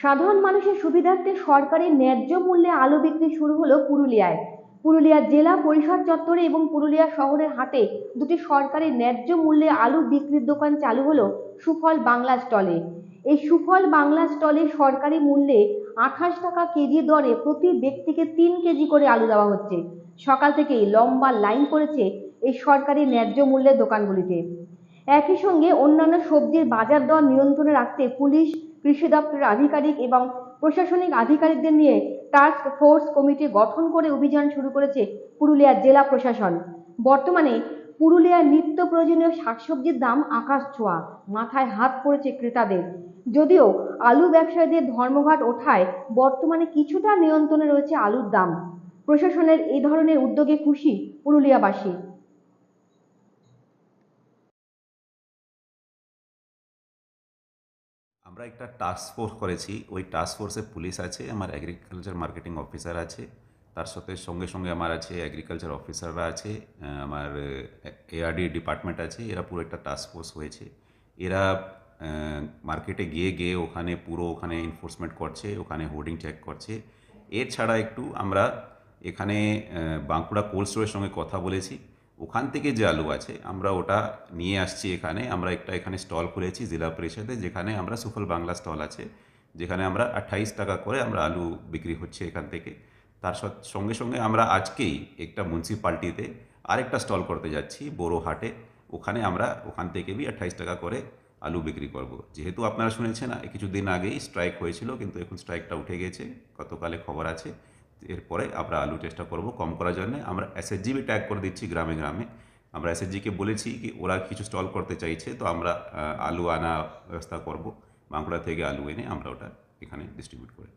সাধারণ মানুষের সুবিধার্থে সরকারি ন্যায্য মূল্যে আলু বিক্রি শুরু হলো পুরুলিয়ায়। পুরুলিয়া জেলা পরিষদ চত্বরে এবং পুরুলিয়া শহরের হাটে দুটি সরকারি ন্যায্য মূল্যে আলু বিক্রির দোকান চালু হলো সুফল বাংলা স্টলে। এই সুফল বাংলা স্টলে সরকারি মূল্যে আঠাশ টাকা কেজি দরে প্রতি ব্যক্তিকে তিন কেজি করে আলু দেওয়া হচ্ছে। সকাল থেকেই লম্বা লাইন পড়েছে এই সরকারি ন্যায্য মূল্যের দোকানগুলিতে। একই সঙ্গে অন্যান্য সবজির বাজার দর নিয়ন্ত্রণে রাখতে পুলিশ কৃষি দপ্তরের আধিকারিক এবং প্রশাসনিক আধিকারিকদের নিয়ে টাস্ক ফোর্স কমিটি গঠন করে অভিযান শুরু করেছে পুরুলিয়ার জেলা প্রশাসন। বর্তমানে পুরুলিয়ার নিত্য প্রয়োজনীয় শাকসবজির দাম আকাশ ছোঁয়া, মাথায় হাত পড়েছে ক্রেতাদের। যদিও আলু ব্যবসায়ীদের ধর্মঘাট ওঠায় বর্তমানে কিছুটা নিয়ন্ত্রণে রয়েছে আলুর দাম। প্রশাসনের এই ধরনের উদ্যোগে খুশি পুরুলিয়াবাসী। আমরা একটা টাস্ক ফোর্স করেছি। ওই টাস্ক ফোর্সে পুলিশ আছে, আমার এগ্রিকালচার মার্কেটিং অফিসার আছে, তার সাথে সঙ্গে সঙ্গে আমার আছে এগ্রিকালচার অফিসাররা আছে আমার এআরডি ডিপার্টমেন্ট আছে, এরা পুরো একটা টাস্ক ফোর্স হয়েছে। এরা মার্কেটে গিয়ে গিয়ে ওখানে পুরো ওখানে এনফোর্সমেন্ট করছে, ওখানে হোর্ডিং চেক করছে। এছাড়া একটু আমরা এখানে বাঁকুড়া কোল্ড স্টোরের সঙ্গে কথা বলেছি। ওখান থেকে যে আলু আছে, আমরা ওটা নিয়ে আসছি এখানে। আমরা একটা এখানে স্টল খুলেছি জেলা পরিষদে, যেখানে আমরা সুফল বাংলা স্টল আছে, যেখানে আমরা আঠাইশ টাকা করে আমরা আলু বিক্রি হচ্ছে এখান থেকে। তার সঙ্গে সঙ্গে আমরা আজকেই একটা মিউনিসিপালিটিতে আরেকটা স্টল করতে যাচ্ছি, বড়ো হাটে। ওখানে আমরা ওখান থেকে বি আঠাইশ টাকা করে আলু বিক্রি করব। যেহেতু আপনারা শুনেছেন কিছুদিন আগেই স্ট্রাইক হয়েছিল, কিন্তু এখন স্ট্রাইকটা উঠে গেছে। গতকালে খবর আছে। এরপরে আমরা আলু চেষ্টা করব। কম করার জন্য আমরা এসএসজিবি ট্যাগ করে দিচ্ছি গ্রামে গ্রামে। আমরা এসএসজিকে বলেছি কি ওরা কিছু স্টল করতে চাইছে, তো আমরা আলু আনা ব্যবস্থা করব। বাঁকুড়া থেকে আলু এনে আমরা ওটা এখানে ডিস্ট্রিবিউট করে